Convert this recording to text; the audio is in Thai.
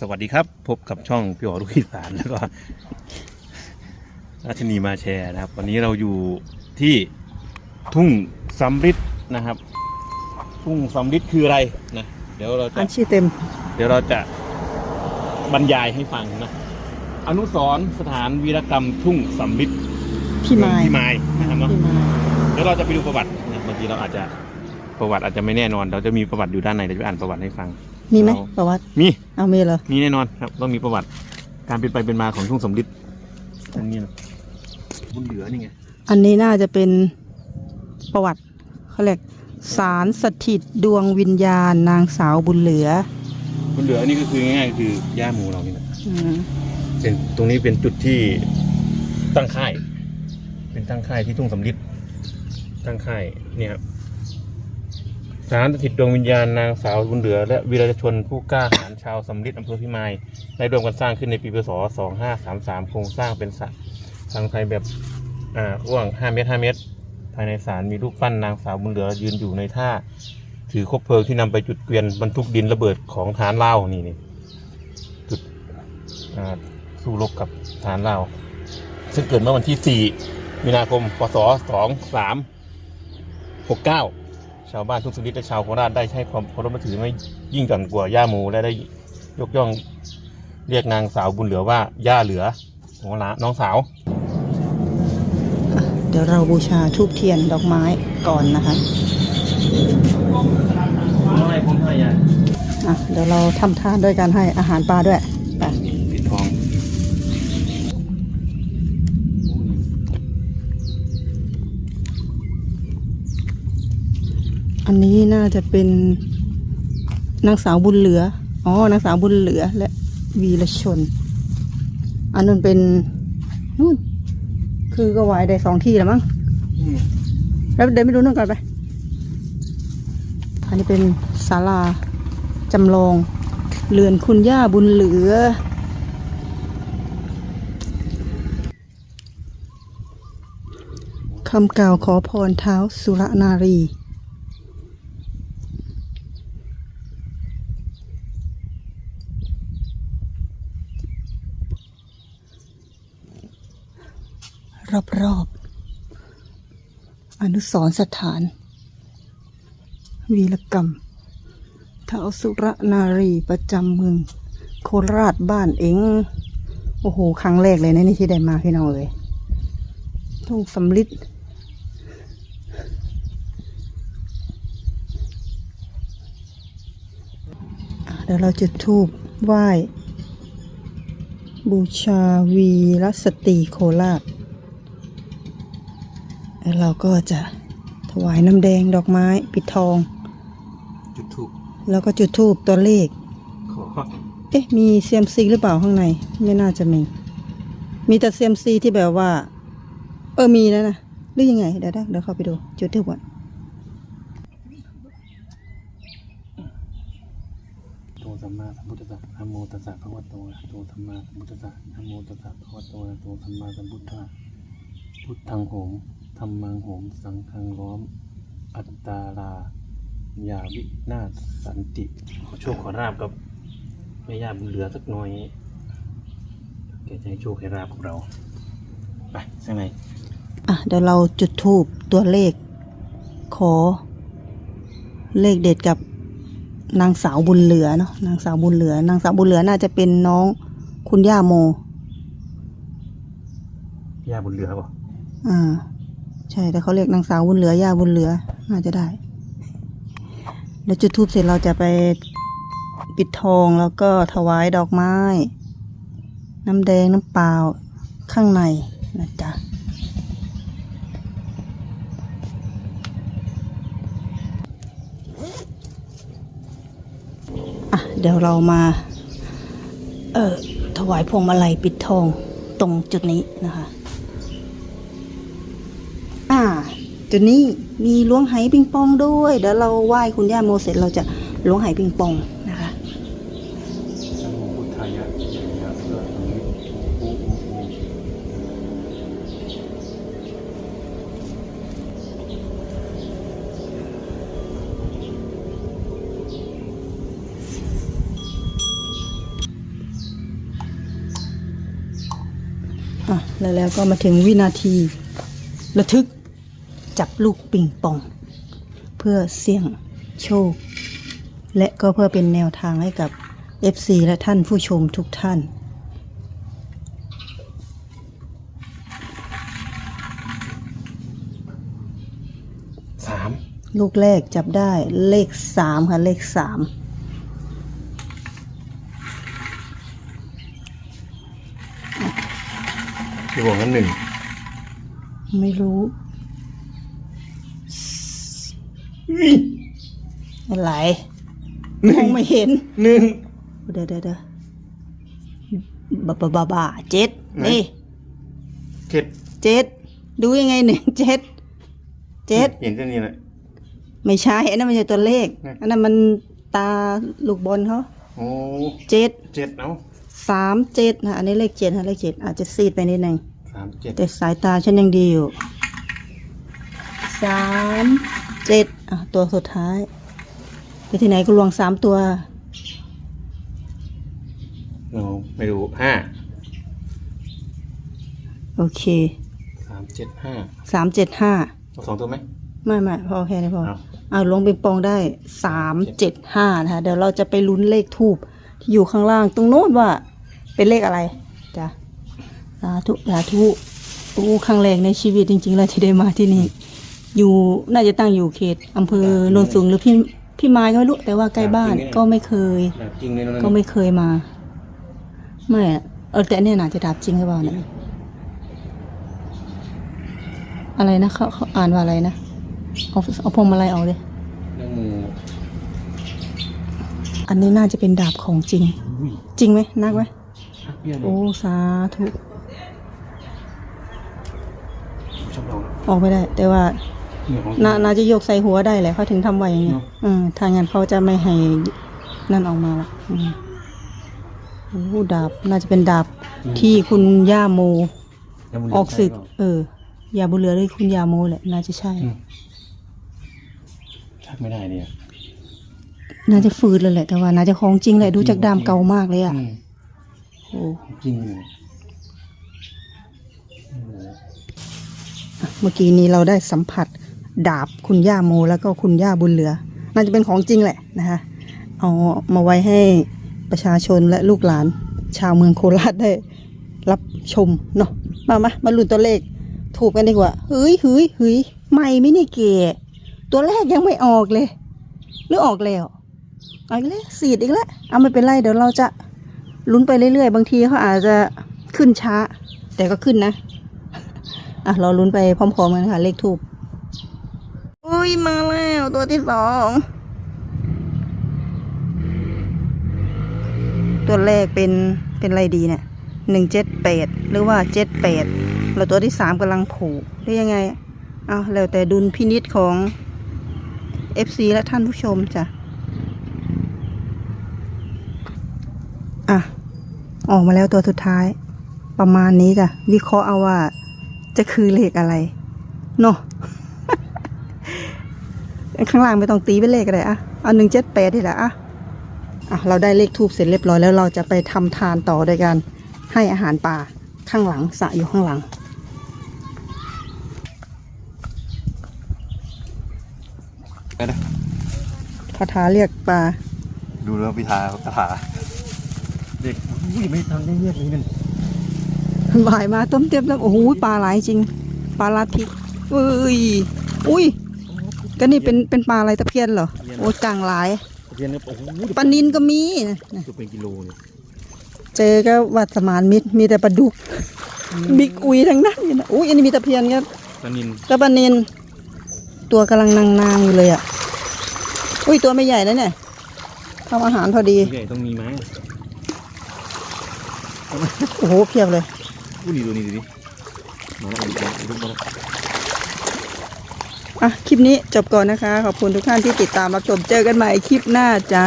สวัสดีครับ พบกับช่องพี่อ๋อลูกอีสานแล้วก็ราชนีมาแชร์นะครับ วันนี้เราอยู่ที่ทุ่งสำริดนะครับ ทุ่งสำริดคืออะไรนะเดี๋ยวเราจะอันชื่อเต็ม เดี๋ยวเราจะบรรยายให้ฟังนะ อนุสรณ์สถานวีรกรรมทุ่งสำริดพี่ไม้พี่ไม้นะครับเนาะพี่ไม้เดี๋ยวเราจะไปดูประวัตินะบางทีเราอาจจะ ประวัติอาจจะไม่แน่นอน เราจะมีประวัติอยู่ด้านในเดี๋ยวจะไปอ่านประวัติให้ฟัง มีไหมเราประวัติ มีเอามีเหรอ มีแน่นอนครับ ต้องมีประวัติ การเป็นไปเป็นมาของทุ่งสำริดอันนี้นะบุญเหลือนี่ไง อันนี้น่าจะเป็นประวัติเขาเรียกสารสถิตดวงวิญญาณนางสาวบุญเหลือ บุญเหลือนี่ก็คือง่ายๆคือย่าหมูเรานี่แหละอืมเป็นตรงนี้เป็นจุดที่ตั้งค่าย เป็นตั้งค่ายที่ทุ่งสำริดตั้งค่ายเนี่ยครับ สารสถิตดวงวิญญาณนางสาวบุญเหลือ และวีรชนผู้กล้าหาญชาวสำริดอำเภอพิมายได้ร่วมกันสร้างขึ้นในปีพศ 2533 โครงสร้างเป็นสระทางไทยแบบอ่ากว้าง 5 เมตร 5 เมตร ภายในศาลมีรูปปั้นนางสาวบุญเหลือยืนอยู่ในท่า ถือคบเพลิงที่นำไปจุดเกวียนบรรทุกดินระเบิดของฐานเล่าวนี่นี่จุดอ่าสู้รบกับฐานเล่าวซึ่งเกิดเมื่อวันที่ 4 มีนาคม พศ 2369 ชาวบ้านทุกสลิดและชาวโคราชได้ใช้ความเคารพนับถือไม่ยิ่งหย่อนกว่าย่าโมและได้ยกย่องเรียกนางสาวบุญเหลือว่าย่าเหลือของหลานน้องสาว เดี๋ยวเราบูชาทูบเทียนดอกไม้ก่อนนะคะไม่ผมให้อะเดี๋ยวเราทำทานด้วยการให้อาหารปลาด้วยไป ปิดทอง อันนี้น่าจะเป็นนางสาวบุญเหลือ อ๋อ นางสาวบุญเหลือและวีรชน อันนั้นเป็นนู่น คือก็ไหวายได้สองที่แล้วมั้งแล้วเดินไปดูนั่นก่อนไป อันนี้เป็นศาลาจำลองเรือนคุณย่าบุญเหลือ คำกล่าวขอพรเท้าสุรนารีรอบๆ อ นุสรสถาน วีรกรรมท้าวสุรนารีประจำเมือง โคราชบ้านเองโอ้โห ครั้งแรกเลยนะนี่ที่ได้มาพี่น้องเลยทุ่งสำลิดเดี๋ยวเราจะทูบไหว้ บูชาวีรสตรีโคราช แล้วเราก็จะถวายน้ำแดงดอกไม้ปิดทอง จุดถูกแล้วก็จุดทูบตัวเลข ขอเอ๊ะมีเซียมซีหรือเปล่าข้างใน ไม่น่าจะมี มีแต่เซียมซีที่แบบว่า เออมีนะนะหรือยังไงเดี๋ยวได้เดี๋ยวเข้าไปดู จุดทูบก่อนโตสัมมาสัมพุทธัสสะนะโมตัสสะภะคะวะโตอะระหะโตสัมมาสัมพุทธัสสะนะโมตัสสะภะคะวะโตอะระหะโตสัมมาสัมพุทธะพุทธังโหม ธรรมังโหมสังฆังล้อม อัตตาลายาวินาศสันติ ขอโชคขอราบกับแม่ย่าบุญเหลือสักหน่อยแกจะให้โชคให้ราบกับเรา ไปข้างในอะเดี๋ยวเราจุดทูบตัวเลข ขอ เลขเด็ดกับนางสาวบุญเหลือเนาะนางสาวบุญเหลือ นางสาวบุญเหลือน่าจะเป็นน้องคุณย่าโม ย่าบุญเหลือป่ะอ่า ใช่ แต่เขาเรียกนางสาวบุญเหลือย่าบุญเหลือ น่าจะได้ แล้วจุดทูบเสร็จเราจะไปปิดทองแล้วก็ถวายดอกไม้ น้ำแดงน้ำเปล่าข้างในนะจ๊ะอะ เดี๋ยวเรามา เออถวายพวงมาลัยปิดทองตรงจุดนี้นะคะ ตัวนี้มีล้วงไห้ปิงปองด้วย เดี๋ยวเราไหว้คุณย่าโมเสร็จเราจะล้วงไห้ปิงปองนะคะอะแล้วก็มาถึงวินาทีระทึก จับลูกปิงปอง เพื่อเสี่ยงโชค และก็เพื่อเป็นแนวทางให้กับ FC และท่านผู้ชมทุกท่าน สามลูกแรกจับได้เลขสามค่ะ เลขสามที่บอกนั้นหนึ่ง ไม่รู้ อะไรมองไม่เห็นหนึ่งเดี๋ยวเดี๋ยวเดี๋ยวบ้าบ้าบ้าบ้าเจ็ดไหนนี่เจ็ดเจ็ดดูยังไงหนึ่งเจ็ดเจ็ดเห็นแค่นี้แหละไม่ใช่อันนั้นไม่ใช่ตัวเลขไหนอันนั้นมันตาลูกบอลเขาโอ้เจ็ดเจ็ดเอาสามเจ็ดนะอันนี้เลขเจ็ดนะเลขเจ็ดอาจจะซีดไปนิดนึงสามเจ็ดแต่สายตาฉันยังดีอยู่สาม เจ็ดอะตัวสุดท้าย ไปที่ไหนก็ลวงสามตัวเราไม่รู้ห้าโอเคสามเจ็ดห้าสามเจ็ดห้าเอาสองตัวไหมไม่ไม่พอแค่นี้พอเอา เอาลงเป็นปองได้สามเจ็ดห้านะคะเดี๋ยวเราจะไปลุ้นเลขทูบที่อยู่ข้างล่างตรงโน้นว่า เป็นเลขอะไรจ้ะสาธุสาธุโอ้ครั้งแรกในชีวิตจริง ๆเลยที่ได้มาที่นี่ อยู่น่าจะตั้งอยู่เขตอำเภอโนนสูงหรือพี่พี่ไม้ก็ไม่รู้แต่ว่าใกล้บ้านก็ไม่เคยแบบจริงเลยนะก็ไม่เคยมาไม่อะเออแต่อันเนี่ยน่าจะดับจริงหรือเปล่าเนี่ยอะไรนะเขาเขาอ่านว่าอะไรนะเอาเอาพวงมาลัยออกเลยเรื่องมืออันนี้น่าจะเป็นดาบของจริง อุ้ยจริงไหมนักไหม ชักเบี้ยเลโอ้ยสาธุ ชอบเราออกไม่ได้ แต่ว่าเนี่ยของน่าน่าจะยกใส่หัวได้แหละเขาถึงทำไว้อย่างนี้เนอะอืมถ้างั้นเขาจะไม่ให้นั่นออกมาละอืมโอ้ดาบน่าจะเป็นดาบที่คุณย่าโมยังมืออกศึกใช่เปล่าเออยาบุญเหลือด้วยคุณยาโมแหละน่าจะใช่ อืม ชักไม่ได้เนี่ย น่าจะฟืดเลยแหละแต่ว่าน่าจะของจริงแหละดูจากดามเก่ามากเลยอะอืมโอ้จริงเลยเมื่อกี้นี้เราได้สัมผัส ดาบคุณย่าโมแล้วก็คุณย่าบุญเหลือ น่าจะเป็นของจริงแหละนะคะเอามาไว้ให้ประชาชนและลูกหลาน ชาวเมืองโคราชได้ รับชมเนาะมามามาลุ้นตัวเลข ถูกกันดีกว่าเฮ้ยเฮ้ยเฮ้ยไม่ไม่นี่เก๋ตัวแรกยังไม่ออกเลย หรือออกแล้วอาอีกแล้วสีดอีกแล้วเอาไม่เป็นไรเดี๋ยวเราจะลุ้นไปเรื่อยๆ บางทีเขาอาจจะขึ้นช้า แต่ก็ขึ้นนะ อะเราลุ้นไปพร้อมๆกันค่ะเลขทูบ อุ้ยมาแล้วตัวที่สอง ตัวแรกเป็นเป็นอะไรดีเนี่ยหนึ่งเจ็ดแปดหรือว่าเจ็ดแปดแล้วตัวที่สามกำลังผูกหรือยังไง เอาแล้วแต่ดุลพินิษของ FC และท่านผู้ชมจ้ะ อะ ออกมาแล้วตัวสุดท้าย ประมาณนี้จ้ะ วิเคราะห์เอาว่าจะคือเลขอะไร เนาะ ข้างล่างไม่ต้องตีเป็นเลขอะไรอะเอาหนึ่งเจ็ดแปดนี่แหละอะอะเราได้เลขทูบเสร็จเรียบร้อยแล้วเราจะไปทำทานต่อโดยการให้อาหารปลาข้างหลังสระอยู่ข้างหลัง ไปนะคาถาเรียกปลาดูแล้วพิธาคาถาเด็กอุ้ยไม่ทำได้เรียกเลยมันบ่ายมาต้มเต็มแล้วโอ้โหปลาหลายจริง ปลาลาดพริกอุ้ยอุ้ย ก็นี่เป็นเป็นปลาอะไรตะเพียนเหรอ โอ้ยกลางหลายเรียนเนี่ยโอ้โหปลานินก็มีนะจะเป็นกิโลเนี่ยเจอก็วัดสมานมิตรมีแต่ปลาดุก บิ๊กอุยทั้งนั้นเลยนะอุ้ยอันนี้มีตะเพียนครับปลานินก็ปลานิน ตัวกำลังนางนางๆอยู่เลยอะ อุ้ยตัวไม่ใหญ่นะเนี่ยทำอาหารพอดี ใหญ่ต้องมีไหมโอ้โหเพียบเลยอุ้ยนี่ดูนี่ดูดิมาแล้วมาแล้วมาแล้ว อะคลิปนี้จบก่อนนะคะ ขอบคุณทุกท่านที่ติดตามรับชมเจอกันใหม่คลิปหน้าจ้า